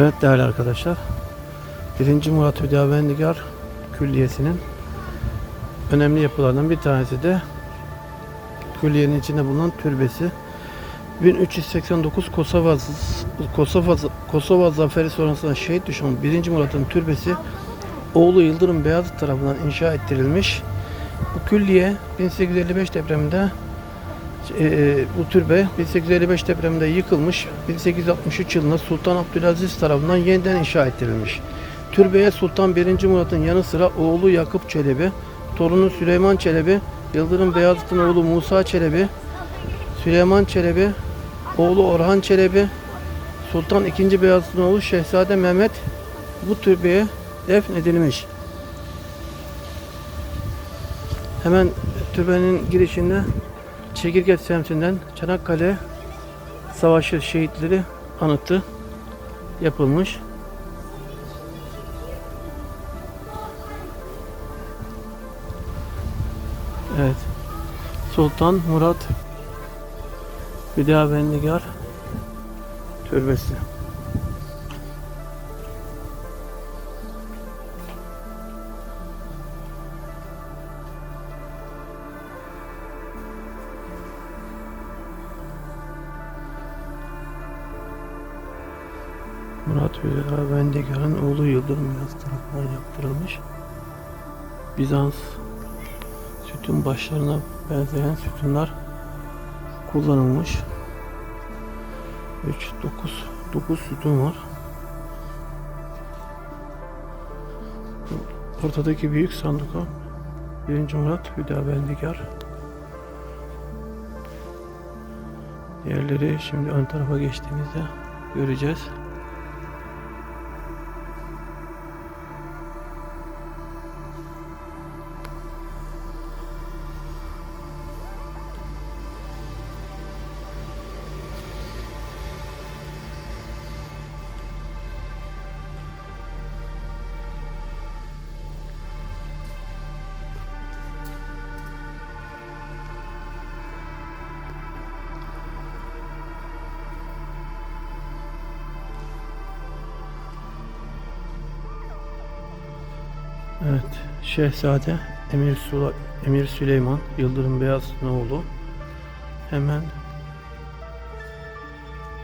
Evet değerli arkadaşlar. 1. Murat Hüdavendigar Külliyesi'nin önemli yapılarından bir tanesi de külliyenin içinde bulunan türbesi. 1389 Kosova Kosova Kosova zaferi sonrasında şehit düşen 1. Murat'ın türbesi oğlu Yıldırım Beyazıt tarafından inşa ettirilmiş. Bu külliye 1855 depreminde e, bu türbe 1855 depreminde yıkılmış. 1863 yılında Sultan Abdülaziz tarafından yeniden inşa ettirilmiş. Türbeye Sultan 1. Murat'ın yanı sıra oğlu Yakup Çelebi, torunu Süleyman Çelebi, Yıldırım Beyazıt'ın oğlu Musa Çelebi, Süleyman Çelebi, oğlu Orhan Çelebi, Sultan II. Beyazıt'ın oğlu Şehzade Mehmet bu türbeye defnedilmiş. Hemen türbenin girişinde Çekirge semtinden Çanakkale Savaşı şehitleri anıtı yapılmış. Evet. Sultan Murat Hüdavendigar Türbesi. Murat Hüdavendigar'ın oğlu Yıldırım Beyaz tarafından yaptırılmış. Bizans sütun başlarına benzeyen sütunlar kullanılmış. 3 9 9 sütun var. Ortadaki büyük sanduka 1. Murat Hüdavendigar. Diğerleri şimdi ön tarafa geçtiğimizde göreceğiz. Evet, Şehzade Emir, Sula, Emir Süleyman Yıldırım Beyazıt'ın. Hemen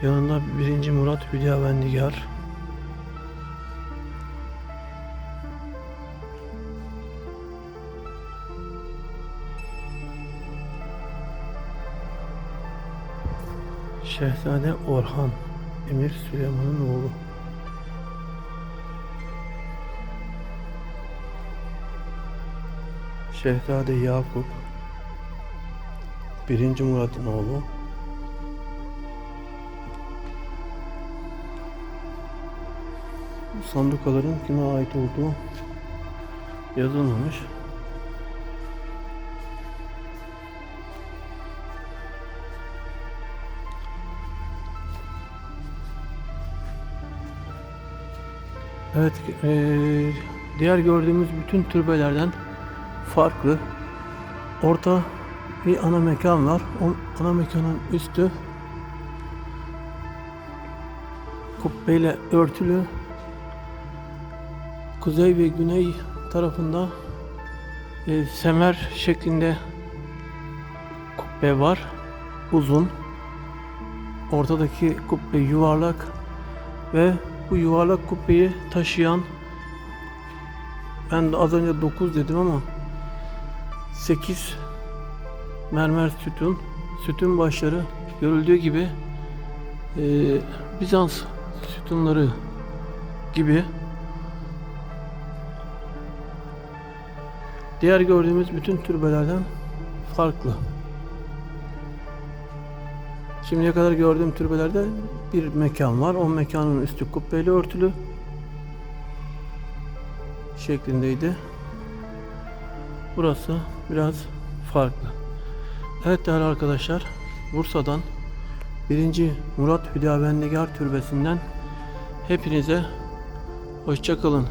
yanında 1. Murat Hüdavendigar. Şehzade Orhan Emir Süleyman'ın oğlu. Şehzade Yakup 1. Murat'ın oğlu sandukaların kime ait olduğu yazılmamış. Evet, eee, diğer gördüğümüz bütün türbelerden farklı. Orta bir ana mekan var. O ana mekanın üstü kubbeyle örtülü. Kuzey ve güney tarafında e, semer şeklinde kubbe var. Uzun. Ortadaki kubbe yuvarlak ve bu yuvarlak kubbeyi taşıyan ben de az önce 9 dedim ama 8 mermer sütun, sütun başları görüldüğü gibi e, Bizans sütunları gibi diğer gördüğümüz bütün türbelerden farklı. Şimdiye kadar gördüğüm türbelerde bir mekan var. O mekanın üstü kubbeyle örtülü şeklindeydi. Burası biraz farklı. Evet değerli arkadaşlar, Bursa'dan 1. Murat Hüdavendigar Türbesi'nden hepinize hoşça kalın.